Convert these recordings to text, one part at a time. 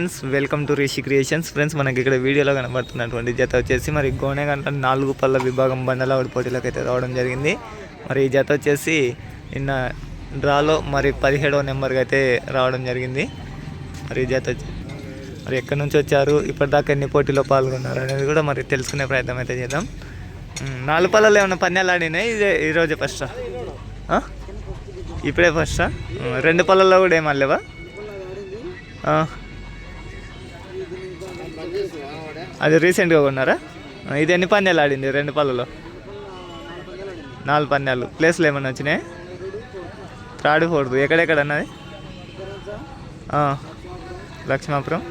Friends welcome to Rishi creations friends మనకి ఇక్కడ వీడియోలో కనబడుతున్నటువంటి జత వచ్చేసి మరి గోనె గంట నాలుగు పళ్ళ విభాగం బండలావిడ పోటీలకు అయితే రావడం జరిగింది. మరి ఈ జత వచ్చేసి నిన్న డ్రాలో మరి పదిహేడవ నెంబర్కి అయితే రావడం జరిగింది. మరి ఈ జత మరి ఎక్కడి నుంచి వచ్చారు? ఇప్పటిదాకా ఎన్ని పోటీలో పాల్గొన్నారు అనేది కూడా మరి తెలుసుకునే ప్రయత్నం అయితే చేద్దాం. నాలుగు పళ్ళలో ఏమైనా పన్యాలు ఆడినాయి? ఇదే ఈరోజే ఫస్టా ఇప్పుడే ఫస్టా రెండు పళ్ళల్లో కూడా ఏమాలేవా అది రీసెంట్గా కొన్నారా? ఇది ఎన్ని పందాలు ఆడింది రెండు పళ్ళలో? నాలుగు పందాలు. ప్లేస్లు ఏమన్నా వచ్చినాయి? త్రాడు ఫోర్త్. ఎక్కడెక్కడ అన్నది లక్ష్మాపురం.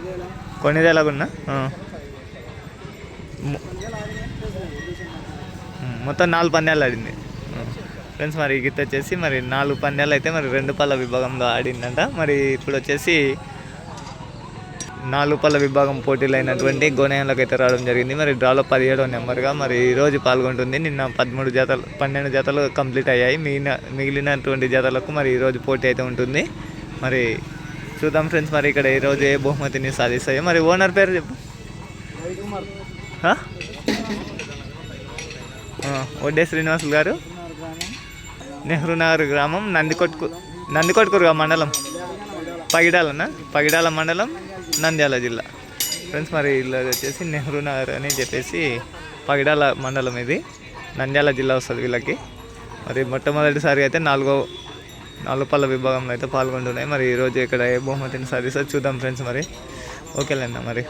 కొన్నిది ఎలాగున్నా? మొత్తం నాలుగు పందాలు ఆడింది. ఫ్రెండ్స్ మరి ఈ గీత వచ్చేసి మరి నాలుగు పందాలు అయితే మరి రెండు పళ్ళ విభాగంలో ఆడిందంట. మరి ఇప్పుడు వచ్చేసి నాలుగు పళ్ళ విభాగం పోటీలు అయినటువంటి గోనయంలోకి అయితే రావడం జరిగింది. మరి డ్రాలో పదిహేడవ నెంబర్గా మరి ఈరోజు పాల్గొంటుంది. నిన్న పదమూడు జతలు పన్నెండు జతలు కంప్లీట్ అయ్యాయి. మిగిలిన మిగిలినటువంటి జతలకు మరి ఈరోజు పోటీ అయితే ఉంటుంది. మరి చూద్దాం ఫ్రెండ్స్ మరి ఇక్కడ ఈరోజు ఏ బహుమతిని సాధిస్తాయో. మరి ఓనర్ పేరు చెప్పు. ఒడ్డే శ్రీనివాసులు గారు. నెహ్రూ నగర్ గ్రామం నందికొట్కు నందికొట్కూరుగా మండలం. పగిడాలనా? పగిడాల మండలం. నంద్యాల జిల్లా. ఫ్రెండ్స్ మరి వీళ్ళది వచ్చేసి నెహ్రూ నగర్ అని చెప్పేసి పగిడాల మండలం ఇది. నంద్యాల జిల్లా వస్తుంది వీళ్ళకి. మరి మొట్టమొదటిసారి అయితే నాలుగో నాలుగు పళ్ళ విభాగంలో అయితే పాల్గొంటున్నాయి. మరి ఈరోజు ఇక్కడ ఏ బహుమతిని సాధిస్తో చూద్దాం ఫ్రెండ్స్ మరి. ఓకేలేండి మరి.